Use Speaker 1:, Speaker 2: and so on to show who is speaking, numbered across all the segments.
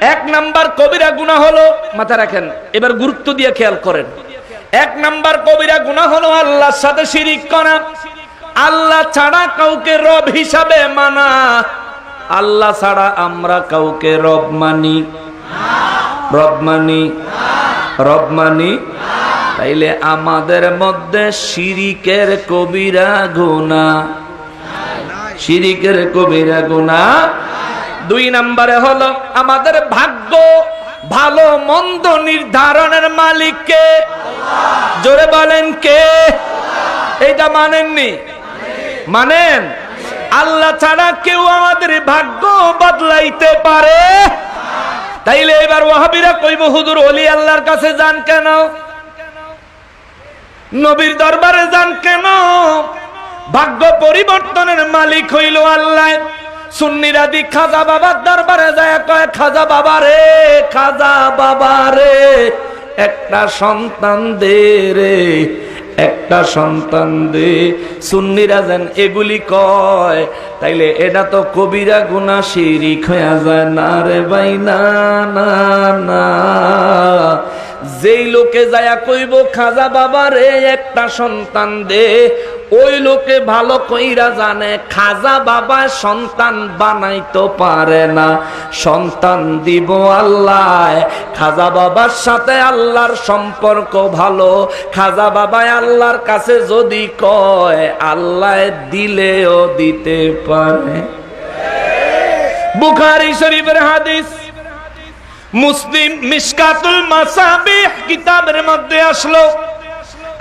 Speaker 1: এক নাম্বার কবিরা গুণা হলো, মাথা রাখেন, এবার গুরুত্ব দিয়ে খেয়াল করেন। এক নাম্বার কবিরা গুণা হলো আল্লাহর সাথে শিরিক করা। আল্লাহ ছাড়া কাউকে রব হিসাবে মানা। আল্লাহ ছাড়া আমরা কাউকে রব মানি। রব মানি? রব মানি? তাইলে আমাদের মধ্যে শিরিকের কবিরা গুণা শিরিকের কবিরা গুণা দুই নম্বরে হলো আমাদের ভাগ্য ভালো মন্দ নির্ধারণের মালিককে। জোরে বলেন কে? এইটা মানেননি? মানেন? আল্লাহ ছাড়া কেউ আমাদের ভাগ্য বদলাইতে পারে? তাইলে এবার ওয়াহাবিরা কইব, হুজুর অলি আল্লাহর কাছে যান কেন? নবীর দরবারে যান কেন? ভাগ্য পরিবর্তনের মালিক হইল আল্লাহ। সুন্নিরা দি খাজা বাবার দরবারে যায়, কয়, খাজা বাবা রে, খাজা বাবা রে, একটা সন্তান দে রে, একটা সন্তান দে। সুন্নিরা যেন এগুলি কয়, তাইলে এটা তো কবিরা গুনা শিরিক হয়ে যায়, না রে ভাই, না না না। যেই লোকে যায়া কইব, খাজা বাবা রে, একটা সন্তান দে। ওই লোকে ভালো কইরা জানে, খাজা বাবা সন্তান বানাইতে পারে না। সন্তান দিব আল্লাহ খাজা বাবার সাথে আল্লাহর সম্পর্ক ভালো। খাজা বাবা আল্লাহর কাছে যদি কয়, আল্লাহ দিলেও দিতে পারে। বুখারি শরীফের হাদিস মুসলিম মিসকাতুল মাসাবিহ কিতাবের মধ্যে আসলো।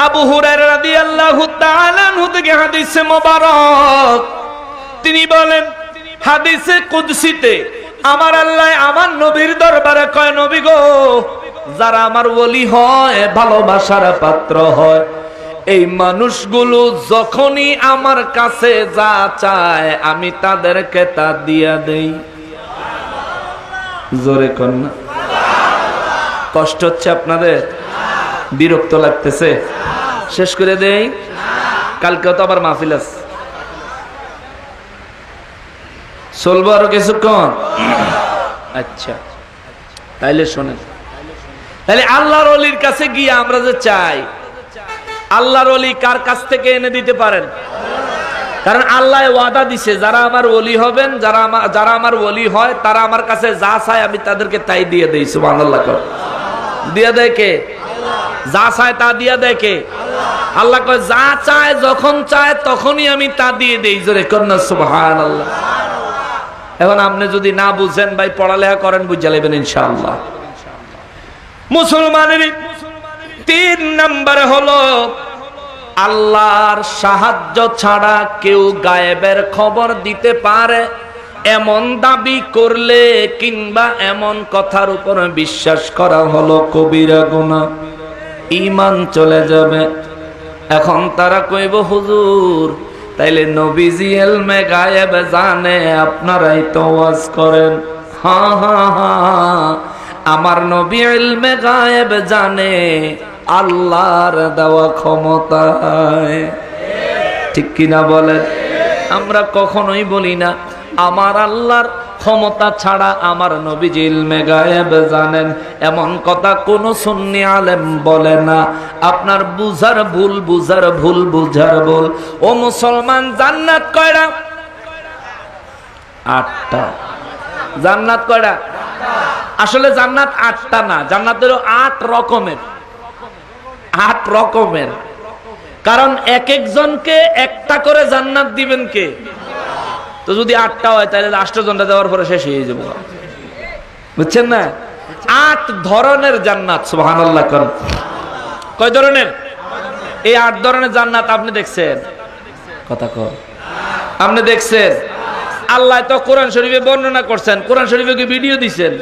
Speaker 1: আবু হুরায়রা রাদিয়াল্লাহু তাআলা থেকে হাদিসে মোবারক। তিনি বলেন, হাদিসে কুদসিতে আমার আল্লাহ আমার নবীর দরবারে কয়, নবী গো, যারা আমার ওলি হয়, ভালোবাসার পাত্র হয়, এই মানুষগুলো যখনই আমার কাছে যা চায়, আমি তাদেরকে তা দিয়া দেই। জোরে কন্যা কষ্ট হচ্ছে আপনাদের বিরক্ত লাগতেছে। শেষ করে দেই। কালকেও তো আবার মাহফিল আছে। চলবো আরও কিছুক্ষণ? আচ্ছা। তাইলে শোনেন। তাহলে আল্লাহর অলির কাছে গিয়ে আমরা যে চাই, আল্লাহর অলি কার কাছ থেকে এনে দিতে পারেন? কারণ আল্লাহ ওয়াদা দিছে, যারা আমার ওলি হবেন, যারা আমার যারা আমার ওলি হয়, তারা আমার কাছে যা চায় আমি তাদেরকে তাই দিয়ে দেই কর। দিয়ে দেয় কে? যা চায় তা দিয়ে দেয় কে? আল্লাহ কয়, যা চায়, যখন চায়, তখনই আমি তা দিয়ে দেই, জোরে কন্যা সুবহানাল্লাহ। এখন আপনি যদি না বুঝেন, ভাই, পড়ালেখা করেন, বুঝে নেবেন, ইনশাআল্লাহ। মুসলমানের তিন নাম্বার হলো আল্লাহর সাহায্য ছাড়া কেউ গায়েবের খবর দিতে পারে এমন দাবি করলে কিংবা এমন কথার উপর বিশ্বাস করা হলো কবিরা গুণা ইমান চলে যাবে এখন তারা কইব হুজুর তাইলে নবীজি এলমে গায়েব জানে আপনারাই তো ওয়াজ করেন হা হা হা আমার নবী এলমে গায়েব জানে আল্লাহর দেওয়া ক্ষমতায়। ঠিক কিনা বলেন? আমরা কখনোই বলি না, আমার আল্লাহর ক্ষমতা ছাড়া আমার নবী ইলমে জানেন। এমন কথা কোন সুন্নি আলেম বলে না। আপনার বুঝার ভুল বুঝার ভুল বুঝার ভুল। ও মুসলমান, জান্নাত কয়টা? আটটা। জান্নাত কয়টা? আসলে জান্নাত আটটা না, জান্নাতেরও আট রকমের। আট রকমের। কারণ এক একজনকে একটা করে জান্নাত দিবেন কে? তো যদি আটটা হয়, তাহলে আষ্টজনটা দেওয়ার পরে শেষ হয়ে যাব। বুঝছেন না? আট ধরনের জান্নাত সুহান আল্লাহ কয় ধরনের? এই আট ধরনের জান্নাত আপনি দেখছেন? কথা কর। আপনি দেখছেন? আল্লাহ তো কোরআন শরীফে বর্ণনা করছেন। কোরআন শরীফে কি ভিডিও দিছেন?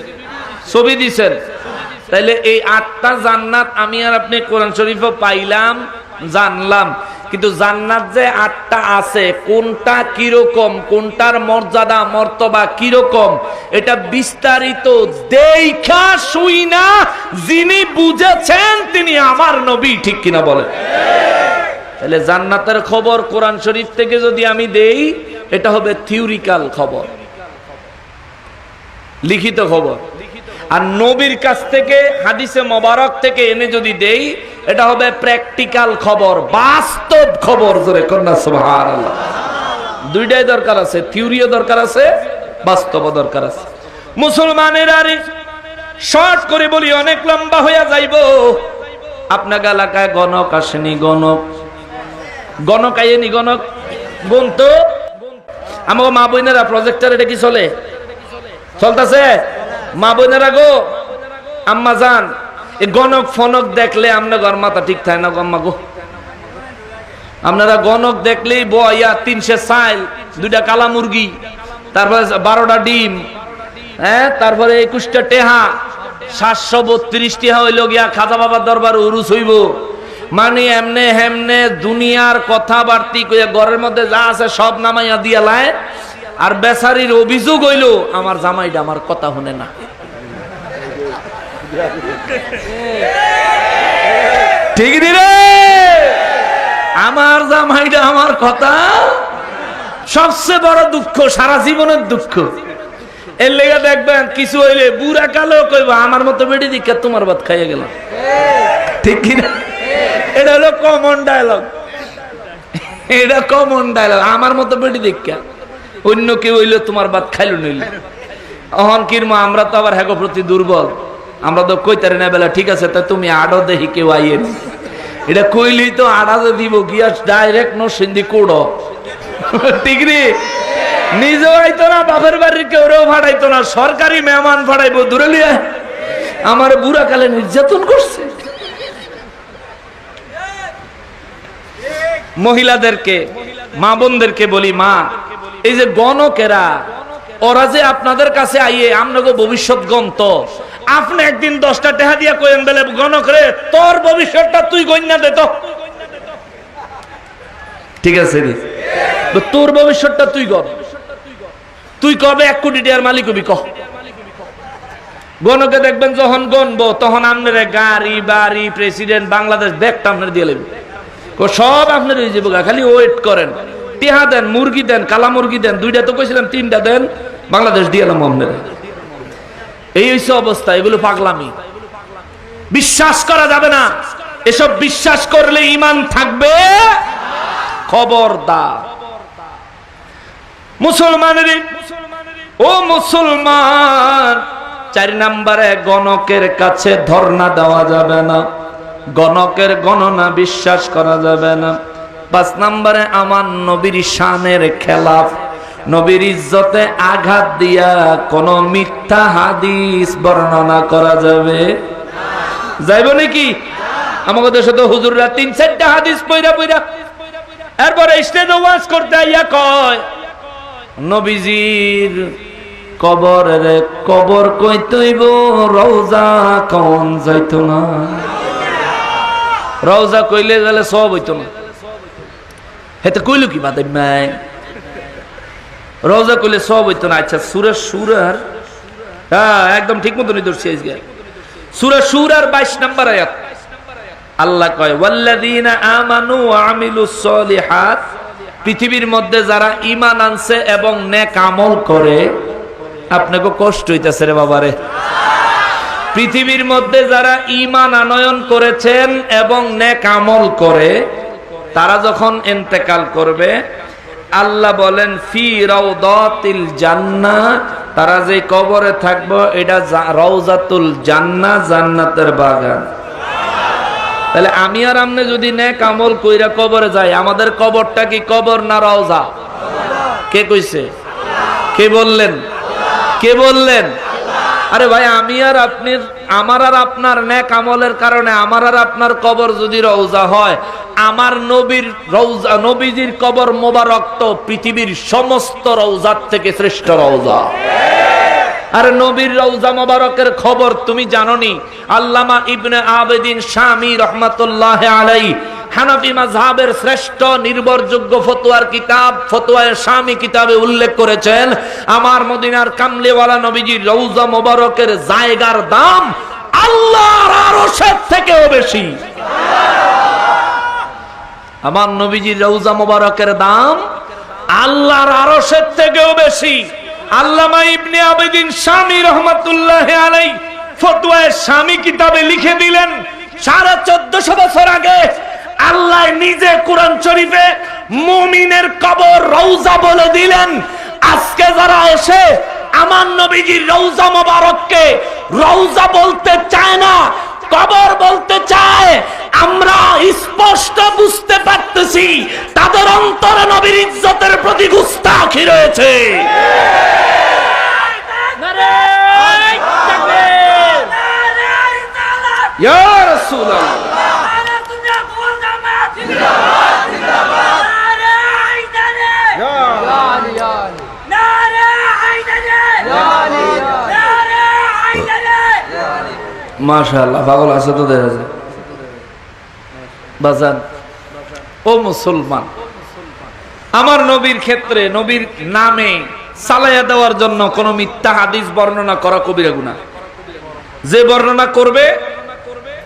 Speaker 1: ছবি দিছেন? তাইলে এই আটটা জান্নাত আমি আর আপনি কোরআন শরীফও পাইলাম, জানলাম। কিন্তু জান্নাত যে আটটা আছে, কোনটা কীরকম, কোনটার মর্যাদা, মর্তবা কীরকম, এটা বিস্তারিত দেখা শুই না, যিনি বুঝেছেন তিনি আমার নবী, ঠিক কিনা বলেন? তাহলে জান্নাতের খবর কোরআন শরীফ থেকে যদি আমি দেই, এটা হবে থিওরিক্যাল খবর, লিখিত খবর। আর নবীর কাছ থেকে, হাদিসে মোবারক থেকে এনে যদি দেই, এটা হবে প্র্যাকটিক্যাল খবর, বাস্তব খবর, জোরে কন্যা, সুবহানাল্লাহ। দুইটাই দরকার আছে, থিওরিও দরকার আছে, বাস্তবও দরকার আছে। মুসলমানের আরে শর্ট করে বলি, অনেক লম্বা হইয়া যাইব। আপনার এলাকায় গণক আসেনি, গণক। গণক আইনি গণক। গুন তো? আমার মা বোনেরা প্রজেক্টর এটা কি চলে। চলতেছে? মা বোনেরা গো, আম্মা যান, এই গণক ফনক দেখলে আপনার ঘর মাথা ঠিক থাকে না গো আম্মা গো? আপনারা গণক দেখলেই বয়া তিনশে সাইল, দুইটা কালা মুরগি, তারপরে বারোটা ডিম হ্যাঁ তারপরে একুশটা টেহা, সাতশো বত্রিশ টেহা হইল গিয়া খাজা বাবার দরবার উরুস হইব। মানে এমনে হেমনে দুনিয়ার কথাবার্তি কইয়া ঘরের মধ্যে যা আছে সব নামাইয়া দিয়া লায় আর বেচারির অভিযোগ হইল, আমার জামাইটা আমার কথা শুনে না। ঠিক দিলে আমার জামাইটা আমার কথা সবচেয়ে বড় দুঃখ, সারা জীবনের দুঃখ। এর লেগে দেখবেন, কিছু হইলে বুড়া কালো কইব, আমার মতো বেড়ি দীক্ষা তোমার ভাত খাইয়ে গেলাম। ঠিক কিনা এটা হলো কমন ডায়লগ এটা কমন ডায়লগ আমার মতো বেড়ি দীক্ষা অন্য কেউ হইলে, তোমার ভাত খাইলো নইলে। অহন কিরমা আমরা তো আবার হ্যাগো প্রতি দুর্বল। আমরা তো কইতারে না, বেলা ঠিক আছে, তা তুমি আডো দেখি কেউ আইয়েন এটা কইলেই তো আড়াতে দিব আর ডাইরেক্ট নো সিন্ধি কোড়ো। ঠিক রে নিজেও আইতো না, বাপের বাড়ির কেউ ফাটাইতো না, সরকারি মেহমান ফাটাইবো, দূরে লিয়ে আমার বুড়া কালে নির্যাতন করছে। মহিলাদেরকে, মা বোনদেরকে বলি, মা এই যে গণকেরা ওরা যে আপনাদের কাছে আইয়ে আপনাকে ভবিষ্যৎ গন্ত আপনি একদিন দশটা টেহা দিয়া কইেন বেলে, গণক রে, তোর ভবিষ্যৎটা তুই গণ্যা দে তো। ঠিক আছে তোর ভবিষ্যৎটা তুই কর। তুই কবে এক কোটি টাকার মালিক হবি কহ? গণকে দেখবেন যখন গণবো, তখন আপনার গাড়ি, বাড়ি, প্রেসিডেন্ট, বাংলাদেশ দেখটা আপনার দিয়ে লেবে সব আপনার খালি ওয়েট করেন। টিহা দেন, মুরগি দেন, কালা মুরগি দেন, দুইটা তো কইছিলাম, তিনটা দেন, বাংলাদেশ দিয়ে এলাম আপনার এই হইছে অবস্থা, এগুলো পাগলামি। বিশ্বাস করা যাবে না। এসব বিশ্বাস করলে ইমান থাকবে খবরদার। মুসলমানের ও মুসলমান, চার নাম্বারে গণকের কাছে ধর্ণা দেওয়া যাবে না। গণকের গণনা বিশ্বাস করা যাবে না। পাঁচ নাম্বারে, আমার নবীর শানের খেলাফ। নবীর ইজ্জতে আঘাত দিয়া কোন মিথ্যা হাদিস বর্ণনা করা যাবে? যাইব নাকি? আমাকে দেশে তো হুজুররা তিন, চারটা হাদিস পইরা পইরা এরপরে স্টেজে ওয়াজ করতে আইয়া কয়, নবীজির কবর রে কবর কই তৈব? রওজা কন যাইত না? রওজা কইলে গেলে সব হইতো না। হেতে কইল কি বাদে মাই রওজা কইলে সব হইতো না। আচ্ছা সুরের সুরার হ্যাঁ একদম ঠিক মতো নিদর্শি আজকে। সুরা সুরার বাইশ নাম্বার আয়াত। আল্লাহ কয়, ওয়াল্লাযীনা আমানু ওয়া আমিলুস সলিহাত পৃথিবীর মধ্যে যারা ইমান আনছে এবং নেক আমল করে, আপনাকে কষ্ট হইতেছে রে বাবারে। পৃথিবীর মধ্যে যারা ইমান আনয়ন করেছেন এবং নেক আমল করে তারা যখন ইন্তেকাল করবে, আল্লাহ বলেন, ফি রাউদাতিল জান্না তারা যে কবরে থাকব, এটা জা- রওজাতুল জান্নাহ জান্নাতের বাগান। তাহলে আমি আর আমনে যদি নেক আমল কইরা কবরে যাই, আমাদের কবরটা কি কবর না রওজা? কে কইছে? কে বললেন? কে বললেন? আরে ভাই, আমি আর আপনি আমার আর আপনার নেক আমলের কারণে আমার আর আপনার কবর যদি রওজা হয়, আমার নবীর রওজা, নবীজির কবর মোবারক তো পৃথিবীর সমস্ত রওজার থেকে শ্রেষ্ঠ রওজা। আর নবীর রওজা মোবারকের খবর তুমি জাননি? আল্লামা ইবনে আবেদিন স্বামী রহমাতুল্লাহ আলাই হানাফি মাযহাবের শ্রেষ্ঠ নির্ভরযোগ্য ফতোয়ার কিতাব, ফতোয়ায়ে স্বামী কিতাবে উল্লেখ করেছেন, আমার মদিনার কামলেওয়ালা নবীজির রওজা মোবারকের জায়গার দাম আল্লাহর আরশের থেকেও বেশি। আমার রওজা মোবারকের দাম আল্লাহর আরশের থেকেও বেশি। আল্লামা ইবনে আবেদিন স্বামী রহমাতুল্লাহ আলাই স্বামী কিতাবে লিখে দিলেন, সাড়ে চোদ্দশো বছর আগে আল্লাহ নিজে কোরআন শরীফে মুমিনের কবর রৌজা বলে দিলেন আজকে যারা এসে আমার নবীজির রৌজা মোবারককে রৌজা বলতে চায় না কবর বলতে চায় আমরা স্পষ্ট বুঝতে পারতেছি তাদের অন্তরে নবীর ইজ্জতের প্রতি গুস্তাখি রয়েছে ইয়া রাসূলুল্লাহ মাশাআল্লাহ, পাগল আছে তো দেখা যায়। বাজান। ও মুসলমান, আমার নবীর ক্ষেত্রে নবীর নামে সালাইয়া দেওয়ার জন্য কোন মিথ্যা হাদিস বর্ণনা করা কবিরা গুণা যে বর্ণনা করবে,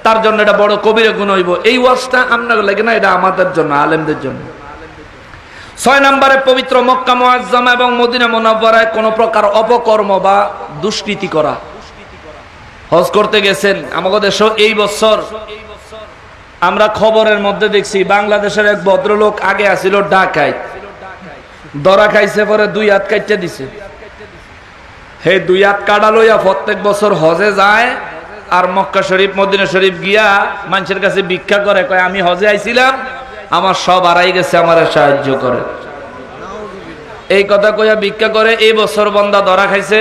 Speaker 1: তার জন্য এটা বড় কবিরা গুণ হইব। এই ওয়াজটা আপনার লাগে না, এটা আমাদের জন্য, আলেমদের জন্য। ছয় নম্বরে পবিত্র মক্কা, মুআজ্জামা এবং মদিনা মুনাওয়ারায় কোন প্রকার অপকর্ম বা দুষ্কৃতি করা। হজ করতে গেছেন। আমাদের দেশ এই বছর আমরা খবরের মধ্যে দেখছি, বাংলাদেশের এক ভদ্রলোক আগে আসিল ঢাকায়। দরা খাইছে পরে দুই হাত কাটতে দিছে। হে দুই হাত কাটা লইয়া প্রত্যেক বছর হজে যায় আর মক্কা শরীফ, মদিনা শরীফ গিয়া মানুষের কাছে ভিক্ষা করে, কয়, আমি হজে আইছিলাম, আমার সব আড়াই গেছে, আমার সাহায্য করে। এই কথা কইয়া ভিক্ষা করে, এই বছর বন্দা ধরা খাইছে।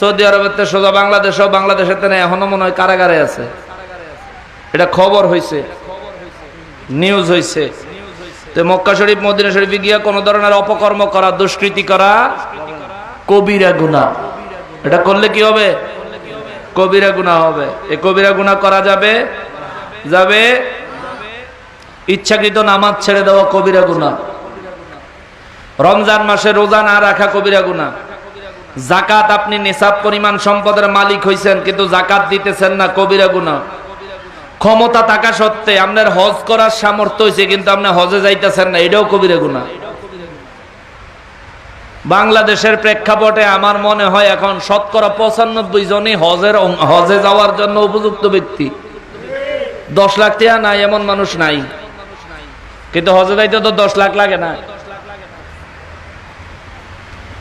Speaker 1: সৌদি আরবের সোজা বাংলাদেশও বাংলাদেশের তেনে এখনও মনে হয় কারাগারে আছে। এটা খবর হইছে। নিউজ হইছে। তো মক্কা শরীফ, মদিনা শরীফে গিয়া কোনো ধরনের অপকর্ম করা, দুষ্কৃতি করা, কবিরা গুনাহ। এটা করলে কি হবে? কবিরা গুনাহ হবে। এই কবিরা গুনাহ করা যাবে? যাবে? ইচ্ছাকৃত নামাজ ছেড়ে দেওয়া কবিরা গুনাহ। রমজান মাসে রোজা না রাখা কবিরা গুনাহ। জাকাত আপনি নিসাব পরিমাণ সম্পদের মালিক হইছেন, কিন্তু জাকাত দিতেছেন না, কবিরা গুনাহ। ক্ষমতা থাকা সত্ত্বে আপনার হজ করার সামর্থ্য হয়েছে কিন্তু আপনি হজে যাইতেছেন না, এটাও কবিরা গুনাহ। বাংলাদেশের প্রেক্ষাপটে আমার মনে হয় এখন শতকরা পঁচানব্বই জনই হজের হজে যাওয়ার জন্য উপযুক্ত ব্যক্তি। দশ লাখ টাকা নাই, এমন মানুষ নাই। কিন্তু হজে যাইতে তো দশ লাখ লাগে না।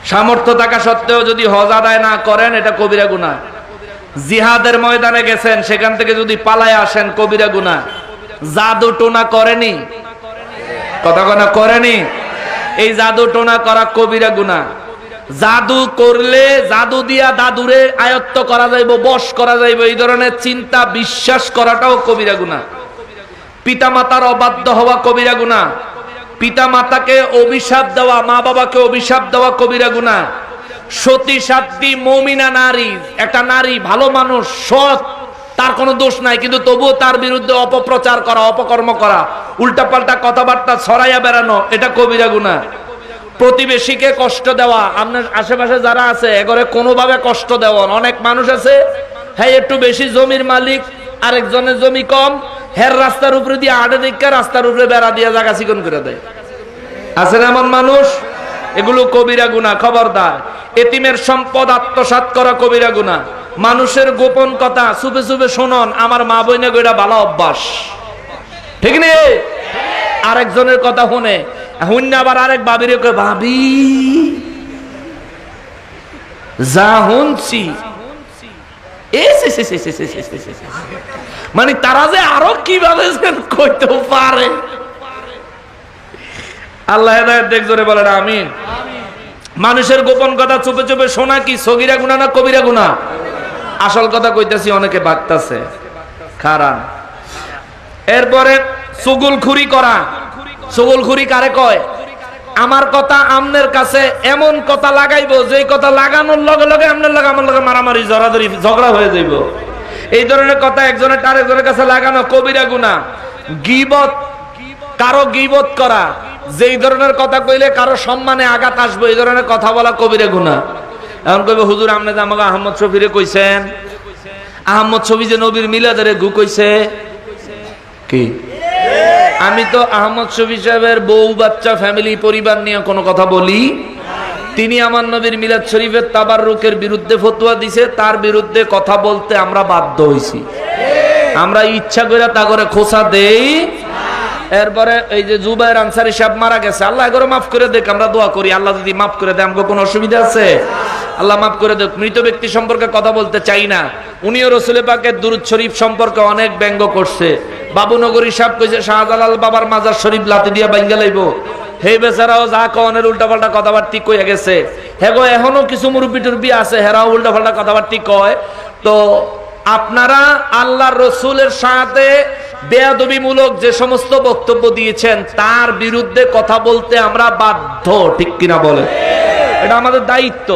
Speaker 1: সামর্থ্য থাকা সত্ত্বেও যদি হজ আদায় না করেন, এটা কবিরা গুণা জিহাদের ময়দানে গেছেন, সেখান থেকে যদি পালায় আসেন, কবিরা গুণা জাদু টোনা করেনি। কথা কথা করেনি? এই জাদু টোনা করা কবিরা গুণা জাদু করলে, জাদু দিয়া দাদুরে আয়ত্ত করা যাইব, বশ করা যাইব, এই ধরনের চিন্তা, বিশ্বাস করাটাও কবিরা গুণা পিতামাতার অবাধ্য হওয়া কবিরা গুণা পিতা মাতাকে অভিশাপ দেওয়া মা বাবাকে অভিশাপ দেওয়া কবিরা গুণা সতী সাতটি মমিনা, নারী, একটা নারী, ভালো মানুষ, সৎ, তার কোনো দোষ নাই, কিন্তু তবুও তার বিরুদ্ধে অপপ্রচার করা, অপকর্ম করা, উল্টাপাল্টা কথাবার্তা ছড়াইয়া বেড়ানো, এটা কবিরা গুণা প্রতিবেশীকে কষ্ট দেওয়া, আপনার আশেপাশে যারা আছে, এগরে কোনোভাবে কষ্ট দেওয়া অনেক মানুষ আছে হ্যাঁ একটু বেশি জমির মালিক, আরেকজনের জমি কম হের রাস্তার উপরে দিয়ে আড়ে দিকে রাস্তার উপরে বেড়া দিয়ে জাগা চিকন করে দেয় আছে না এমন মানুষ এগুলো কবিরা গুণা খবরদার এতিমের সম্পদ আত্মসাৎ করা কবিরা গুণা মানুষের গোপন কথা সুপে সুপে শোনন আমার মা বইনে গইরা ভালো অভ্যাস ঠিক নেই আরেকজনের কথা শুনে হুন্য আবার আরেক বাবিরে ভাবি যা শুনছি এ মানে তারা যে আরও কীভাবে কইতে পারে? আল্লাহ দেখে বলেন আমি মানুষের গোপন কথা চুপে চুপে শোনা কি? সগিরা গুণা না কবিরা গুণা? আসল কথা কইতেছি, অনেকে বাগতাছে। খারান। এরপরে সুগুল খুরি করা। সুগুল খুরি কারে কয়? আমার কথা আমনের কাছে এমন কথা লাগাইবো যে কথা লাগানোর লগে লগে আমনের লগে আমার লগে মারামারি জড়াধরি ঝগড়া হয়ে যাইব। এই ধরনের কথা একজনের তার একজনের কাছে লাগানো কবিরা গুণা। গিবত, কারও গিবত করা। যেই ধরনের কথা কইলে কারও সম্মানে আঘাত আসবে, এই ধরনের কথা বলা কবিরা গুণা। এখন কইবে, হুজুর, আপনি যে আমাকে আহমদ শফিরে কইছেন? আহমদ শফি যে নবীর মিলাদারে গু কইছে। কি? আমি তো আহমদ শফি সাহেবের বউ, বাচ্চা ফ্যামিলি পরিবার নিয়ে কোনো কথা বলি। তিনি আমার নবীর মিলাদ শরীফের তাবার রুকের বিরুদ্ধে ফতুয়া দিছে, তার বিরুদ্ধে কথা বলতে আমরা বাধ্য হইছি। আমরা ইচ্ছা করে তা করে খোসা দেই। এরপরে এই যে জুবাইর আনসারি সাহেব মারা গেছে, আল্লাহ এগুলো মাফ করে দেখ আমরা দোয়া করি। আল্লাহ যদি মাফ করে দেয় আমাকে কোনো অসুবিধা আছে? আল্লাহ মাফ করে দেখ মৃত ব্যক্তি সম্পর্কে কথা বলতে চাই না। উনিও রসুল পাকের দুরুদ শরীফ সম্পর্কে অনেক ব্যঙ্গ করছে। বাবুনগরী সাহেব কইছে, শাহজালাল বাবার মাজার শরীফ লাতি দিয়া বাইঙ্গা লাইব। হে বেচারাও যা কনের উল্টা পাল্টা কথাবার্তি কইয়া গেছে। হেগো এখনও কিছু মুরব্বী টুরবি আছে, হেরাও উল্টা পাল্টা কথাবার্তি কয়। তো আপনারা আল্লাহর রসুলের সাথে বেয়াদবিমূলক যে সমস্ত বক্তব্য দিয়েছেন, তার বিরুদ্ধে কথা বলতে আমরা বাধ্য, ঠিক কিনা বলে এটা আমাদের দায়িত্ব।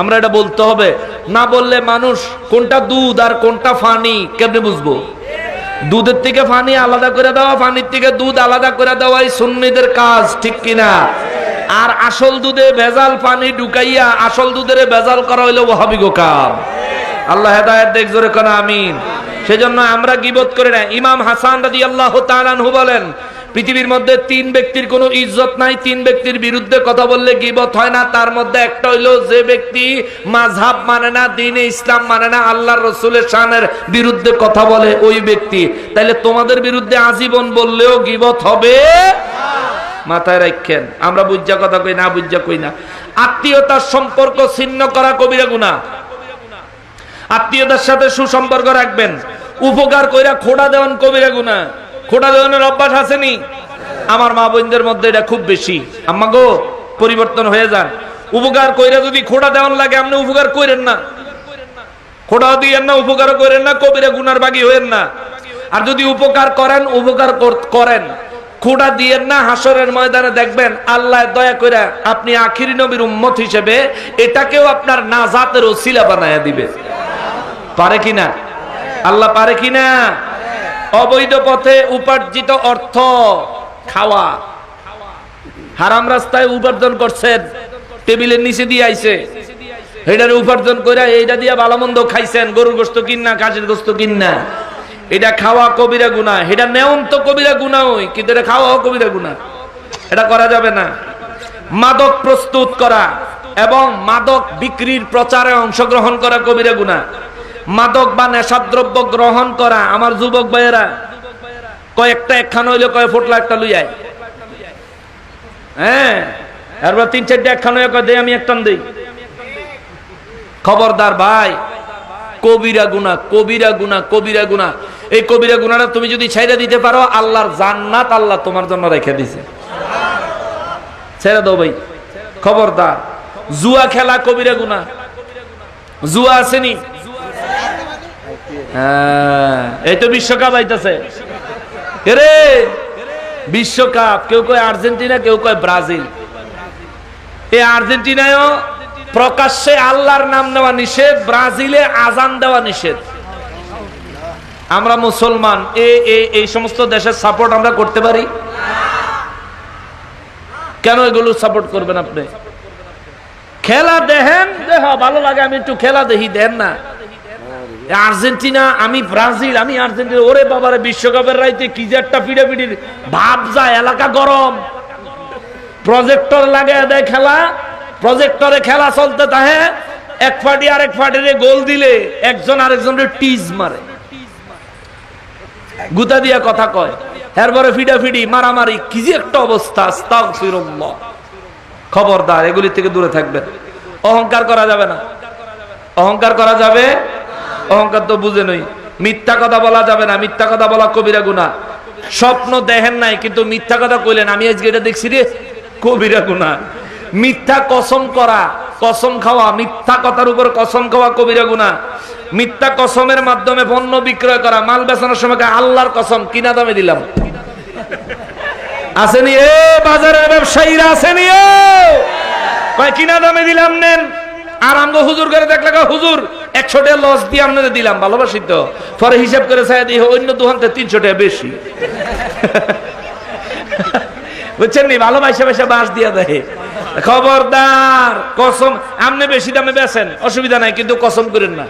Speaker 1: আমরা এটা বলতে হবে। না বললে মানুষ কোনটা দুধ আর কোনটা ফানি, কেমনে বুঝব? দুধের থেকে পানি আলাদা করে দেওয়া পানির থেকে দুধ আলাদা করে দেওয়াই সুন্নিদের কাজ, ঠিক কিনা আর আসল দুধে ভেজাল পানি ঢুকাইয়া আসল দুধের ভেজাল করা হইল ওহাবিগো কাম। আল্লাহ হেদায়েত দেখ, জোরে কোন, আমিন। সেজন্য আমরা গিবত করি না। ইমাম হাসান রাজি আল্লাহ তালানহু বলেন পৃথিবীর মধ্যে তিন ব্যক্তির কোনো ইজ্জত নাই, তিন ব্যক্তির বিরুদ্ধে কথা বললে গিবত হয় না। তার মধ্যে একটা হইল যে ব্যক্তি মাঝহাব মানে না, দিনে ইসলাম মানে না আল্লাহ রসুলের শানের বিরুদ্ধে কথা বলে ওই ব্যক্তি। তাইলে তোমাদের বিরুদ্ধে আজীবন বললেও গিবত হবে? মাথায় রাখেন, আমরা বুঝা কথা কই না, বুঝা কই না। আত্মীয়তার সম্পর্ক ছিন্ন করা কবিরা গুণা আত্মীয়তার সাথে সুসম্পর্ক রাখবেন। উপকার কইরা খোড়া দেওয়ান কবিরা গুণা খোড়া দেওয়ানের অভ্যাস আসেনি। আমার মা বোনদের মধ্যে এটা খুব বেশি। আম্মা গো, পরিবর্তন হয়ে যান। উপকার কইরা যদি খোটা দেওয়ান লাগে, আপনি উপকার করেন না। খোড়াও দিয়েন না, উপকার করেন না, কবিরা গুনার বাগি হইেন না। আর যদি উপকার করেন, উপকার কর- করেন। খোড়া দিয়েন না হাসরের ময়দানে দেখবেন, আল্লাহ দয়া করে আপনি আখিরি নবীর উম্মত হিসেবে এটাকেও আপনার নাজাতের ওসিলা বানায়া দিবে। পারে কিনা? আল্লাহ পারে কিনা? অবৈধ পথে উপার্জিত অর্থ খাওয়া। হারাম রাস্তায় উপার্জন করছেন, টেবিলের নিচে দিয়ে আইছে। এটার উপার্জন করে এইটা দিয়ে ভালো মন্দ খাইছেন, গরুর গোস্ত কিনা কাজের গোস্ত কিনা এটা খাওয়া কবিরা গুণা এটা নেওন তো কবিরা গুণা ওই কিন্তু এটা খাওয়াও কবিরা গুণা এটা করা যাবে না। মাদক প্রস্তুত করা এবং মাদক বিক্রির প্রচারে অংশগ্রহণ করা কবিরা গুণা মাদক বা নেশাদ্রব্য গ্রহণ করা। আমার যুবক ভাইয়েরা, কয়েকটা একখান হইলে কয় ফুটলা একটা লুইয়ায় হ্যাঁ এরপর তিন চারটে একখান হয়ে কয় দে, আমি একটান দেই। খবরদার ভাই, কবিরা গুনা কবিরা গুনা কবিরা গুনা এই কবিরা গুনাটা তুমি যদি ছেড়ে দিতে পারো, আল্লাহর জান্নাত আল্লাহ তোমার জন্য রেখে দিছে। ছেড়ে দাও ভাই। খবরদার। জুয়া খেলা কবিরা গুনা জুয়া আসেনি এই তো বিশ্বকাপ আইতাছে। বিশ্বকাপ। কেউ কয় আর্জেন্টিনা, কেউ কয় ব্রাজিল। এই আর্জেন্টিনায়ও প্রকাশ্যে আল্লাহর নাম নেওয়া নিষেধ, ব্রাজিলে আজান দেওয়া নিষেধ। আমরা মুসলমান, এ এই সমস্ত দেশের সাপোর্ট আমরা করতে পারি? কেন এগুলো সাপোর্ট করবেন আপনি? খেলা দেখেন, দেহ ভালো লাগে, আমি একটু খেলা দেখি, দেন না। আর্জেন্টিনা, আমি ব্রাজিল, আমি আর্জেন্টিনা। ওরে বাবারে, বিশ্বকাপের রাইতে কি যে একটা পিড়াপিড়ির ভাব যায়, এলাকা গরম। প্রজেক্টর লাগে দেয় খেলা। প্রজেক্টরে খেলা চলতে থাকে এক পার্টি আরেক পার্টিরে গোল দিলে একজন আরেকজনের টিজ মারে। গুতা দিয়া কথা কয়। এরপরে ফিডাফিডি, মারামারি, কি যে একটা অবস্থা খবরদার, এগুলি থেকে দূরে থাকবেন। অহংকার করা যাবে না। অহংকার করা যাবে অহংকার তো বুঝে নই। মিথ্যা কথা বলা যাবে না, মিথ্যা কথা বলা কবিরা গুণা স্বপ্ন দেখেন নাই, কিন্তু মিথ্যা কথা কইলেন, আমি আজকে এটা দেখছি রে, কবিরা গুণা মিথ্যা কসম করা, কসম খাওয়া, মিথ্যা কথার উপর কসম খাওয়া কবিরা গুণা মিথ্যা কসমের মাধ্যমে পণ্য বিক্রয় করা, মাল বেচানোর সময় আল্লাহর কসম কিনা দামে দিলাম? আসেনি এ বাজারের ব্যবসায়ীরা, আসেনি ও কিনা দামে দিলাম নেন? আর আমগো হুজুর করে দেখলে হুজুর একশো টাকা লস দিয়ে আপনাদের দিলাম, ভালোবাসি তো। পরে হিসাব করে চাই দিই অন্য দোকানতে তিনশো টাকা বেশি। বুঝছেন নি? ভালোবাসা বাসা বাস দিয়া দেয়। খবরদার, কসম, আপনি বেশি দামে বেছেন অসুবিধা নাই, কিন্তু কসম করেন না।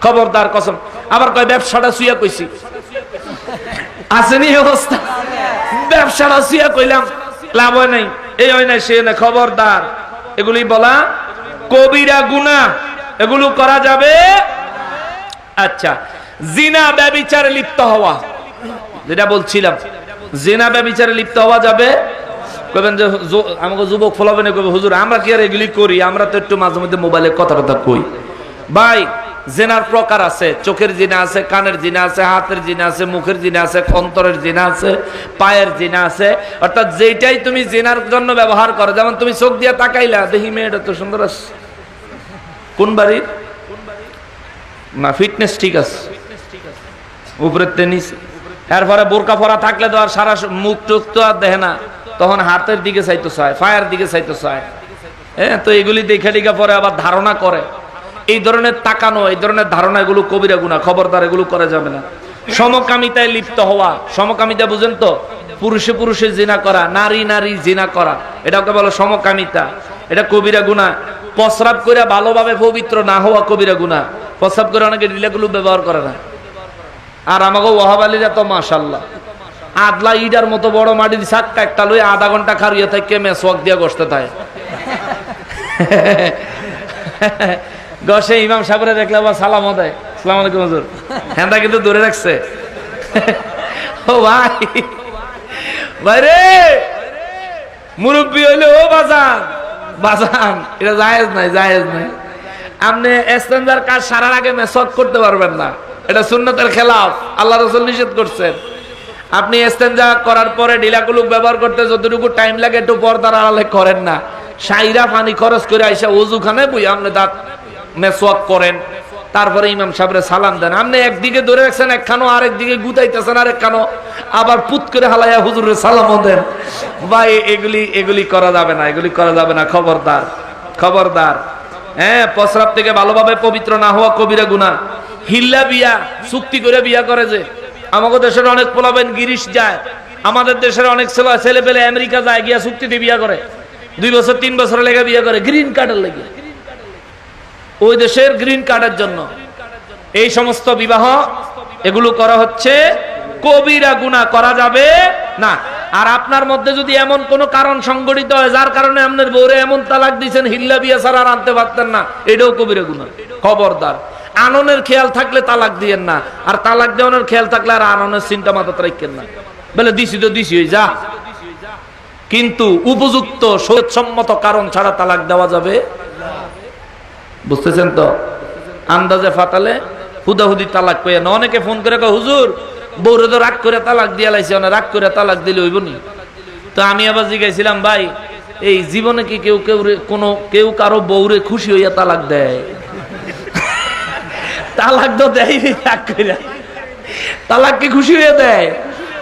Speaker 1: খবরদার, কসম। আবার কয়, ব্যবসাটা সুইয়া কইছি। আসেনি অবস্থা? ব্যবসাটা সুইয়া কইলাম, লাভ হয় নাই। এই হয় নাই, সে না খবরদার। এগুলি বলা কবিরা গুনা এগুলো করা যাবে? আচ্ছা জিনা, ব্যবিচারে লিপ্ত হওয়া। যেটা বলছিলাম, জিনা, ব্যবিচারে লিপ্ত হওয়া যাবে? যুবক ফলাবেন আমরা কি আর তো একটু মাঝে মধ্যে মোবাইলে কথা কই। ভাই, জেনার প্রকার আছে। চোখের জিনা আছে, কানের জিনা আছে, হাতের জিনা আছে, মুখের জিনা আছে, অন্তরের জিনা আছে, পায়ের জিনা আছে। অর্থাৎ যেটাই তুমি জেনার জন্য ব্যবহার করো, যেমন তুমি চোখ দিয়ে তাকাইলা, দেখি মেয়েটা তো সুন্দর আছে। কোন বাড়ির না ফিটনেস ঠিক আছে। উপরের টেনিস এরপরে বোরকা পরা থাকলে তো আর সারা মুখ টুক তো আর দেখে না। তখন হাতের দিকে চাইতে চায় ফায়ার দিকে চাইতে চায়। হ্যাঁ তো এগুলি দেখে টিকা পরে আবার ধারণা করে। এই ধরনের তাকানো, এই ধরনের ধারণা এগুলো কবিরা গুণা, খবরদার এগুলো করা যাবে না। সমকামিতায় লিপ্ত হওয়া, সমকামিতা বুঝেন তো? পুরুষে পুরুষে জিনা করা, নারী নারী জিনা করা, এটাকে বলো সমকামিতা। এটা কবিরা গুণা। প্রস্রাব করে ভালোভাবে পবিত্র না হওয়া কবিরা গুণা প্রস্রাব করে অনেকে ডিলাগুলো ব্যবহার করে না। আর আমাকে ওয়াহাবালিরা তো মাশাল্লাহ আদলা ইডার মতো বড় মাটির সাক্কা একটা লই আধা ঘণ্টা খারিয়ে থাকে মেসওয়াক দিয়ে বসতে থাকে। গসে ইমাম সাহেবরে দেখলে আবার সালাম দেয়। সালাম আলাইকুম হুজুর। হ্যাঁ কিন্তু দূরে রাখছে। ও ভাই। ভাই রে! মুরব্বী হইলে, ও বাজান। বাজান, এটা জায়েজ নাই জায়েজ নাই। আপনি এস্তেঞ্জার কাজ সারার আগে মেসক করতে পারবেন না। এটা সুন্নতের খেলাফ, আল্লাহ রসুল নিষেধ করছেন। আপনি এস্তেঞ্জা করার পরে ডিলাকুলুক ব্যবহার করতে যতটুকু টাইম লাগে, একটু পর্দার আড়ালে করেন না। সাইরা পানি খরচ করে আইসা ওজুখানে বই আপনি দাঁত মেসওয়াক করেন। তারপরে ইমাম সাহেবরে সালাম দেন। আপনি একদিকে ধরে রাখছেন, একখানো আরেক দিকে গুতাইতেছেন আরেক খানো আবার পুত করে হালাইয়া হুজুরের সালামও দেন। এ- এগুলি এগুলি করা যাবে না, এগুলি করা যাবে না। খবরদার খবরদার। হ্যাঁ প্রস্রাব থেকে ভালোভাবে পবিত্র না হওয়া কবিরা গুণা হিল্লা বিয়া, চুক্তি করে বিয়া করে যে। আমাদের দেশের অনেক পোলাবেন গিরিশ যায়। আমাদের দেশের অনেক ছেলে ছেলে পেলে আমেরিকা যায় গিয়া চুক্তিতে বিয়া করে। দুই বছর, তিন বছর লেগে বিয়ে করে, গ্রিন কার্ডের লেগে। ওই দেশের গ্রিন কার্ডের জন্য। এই সমস্ত বিবাহ এগুলো করা হচ্ছে, কবিরা গুণা করা যাবে না। আর আপনার মধ্যে যদি এমন কোন কারণ সংগঠিত হয়, যার কারণে আপনার বউরে এমন তালাক দিয়েছেন, হিল্লা বিয়া ছাড়া আর আনতে পারতেন না, এটাও কবিরা গুণা। খবরদার। আননের খেয়াল থাকলে তালাক দিয়েন না, আর তালাক দেওয়ানোর খেয়াল থাকলে আর আননের চিন্তা মাথা রাখেন না। বলে, দিছি তো দিছি যা। কিন্তু উপযুক্ত সম্মত কারণ ছাড়া তালাক দেওয়া যাবে বুঝতেছেন তো? আন্দাজে ফাটালে হুদাহুদি তালাক পেয়ে না অনেকে ফোন করে হুজুর, বউরে তো রাগ করে তালাক দিয়া লাইছে না রাগ করে তালাক দিলে হইব নি? তো আমি আবার জিজ্ঞাসিলাম, ভাই, এই জীবনে কি কেউ কেউ কোনো কেউ কারও বউরে খুশি হইয়া তালাক দেয়? তালাক তো দেয় রাগ করে তালাক কি খুশি হয়ে দেয়?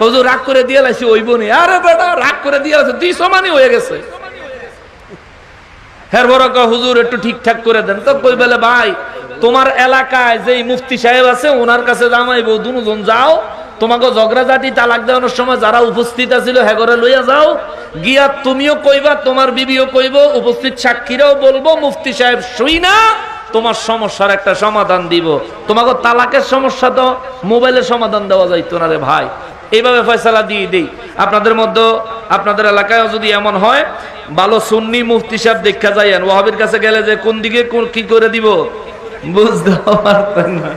Speaker 1: হুজুর, রাগ করে দিয়ে লাইছে, হইব নি। আরে বেটা, রাগ করে দিয়ে লাইছে দুই সমানই হয়ে গেছে। হের বড় কয়, হুজুর একটু ঠিকঠাক করে দেন। তো কই বলে ভাই তোমার এলাকায় যেই মুফতি সাহেব আছে ওনার কাছে জামাইব দুজন যাও। তোমাকে ঝগড়াঝাটি তালাক দেওয়ানোর সময় যারা উপস্থিত আছিল হেগরে লইয়া যাও। গিয়া তুমিও কইবা তোমার বিবিও কইব উপস্থিত সাক্ষীরাও বলব মুফতি সাহেব শুই না তোমার সমস্যার একটা সমাধান দিব। তোমাকে তালাকের সমস্যা তো মোবাইলে সমাধান দেওয়া যাইতো না রে ভাই। এইভাবে ফয়সালা দিয়ে দেই। আপনাদের মধ্যে, আপনাদের এলাকায় যদি এমন হয়, ভালো সুন্নি মুফতি সাহেব দেখা যাইয়েন ওহাবির কাছে গেলে যে কোন দিকে কি করে দিব? বুঝতে পারতেন না।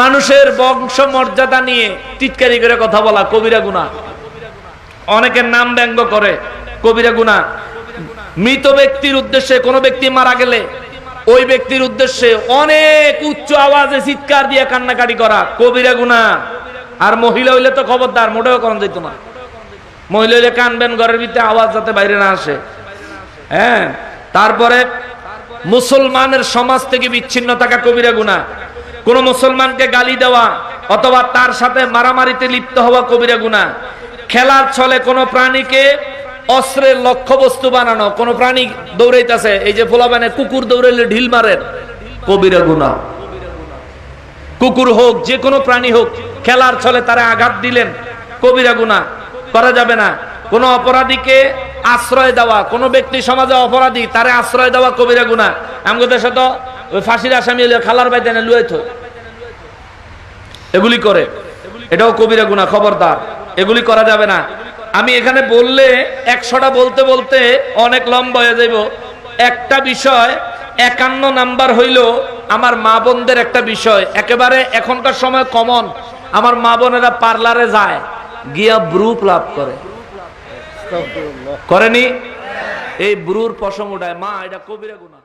Speaker 1: মানুষের বংশ মর্যাদা নিয়ে টিটকারি করে কথা বলা কবিরা গুণা। অনেকের নাম ব্যঙ্গ করে, কবিরা গুণা। মৃত ব্যক্তির উদ্দেশ্যে কোনো ব্যক্তি মারা গেলে ওই ব্যক্তির উদ্দেশ্যে অনেক উচ্চ আওয়াজে চিৎকার দিয়ে কান্নাকাটি করা। কবিরা গুণা। আর মহিলা হইলে তো খবরদার, মোটেও করা যেত না। মহিলা হইলে কানবেন, ঘরের ভিতরে আওয়াজ যাতে বাইরে না আসে। হ্যাঁ তারপরে মুসলমানের সমাজ থেকে বিচ্ছিন্ন থাকা কবিরা গুণা। কোন মুসলমানকে গালি দেওয়া অথবা তার সাথে মারামারিতে লিপ্ত হওয়া কবিরা গুণা। খেলার ছলে কোনো প্রাণীকে অস্ত্রের লক্ষ্যবস্তু বানানো, কোন প্রাণী দৌড়াইতেছে, এই যে ফোলাবানে কুকুর দৌড়াইলে ঢিল মারেন কবিরা গুণা। কুকুর হোক, যে কোনো প্রাণী হোক, খেলার ছলে তারা আঘাত দিলেন, কবিরা গুণা। করা যাবে না। কোন অপরাধীকে আশ্রয় দেওয়া, কোন ব্যক্তি সমাজে অপরাধী, তারে আশ্রয় দেওয়া কবিরা গুণা। আমাদের দেশে তো ওই ফাঁসির আসামি হলে খালার বাইতে না লুয়ে এগুলি করে। এটাও কবিরা গুণা, খবরদার। এগুলি করা যাবে না। আমি এখানে বললে, একশোটা বলতে বলতে অনেক লম্বা হয়ে যাইব। একটা বিষয়, একান্ন নাম্বার হইল আমার মা বোনদের একটা বিষয়। একেবারে এখনকার সময় কমন আমার মা বোনেরা পার্লারে যায়, গিয়া ব্রুপ লাভ করে। করেনি? এই ব্রুর পশম উঠায়। মা, এটা কবিরা গুণা।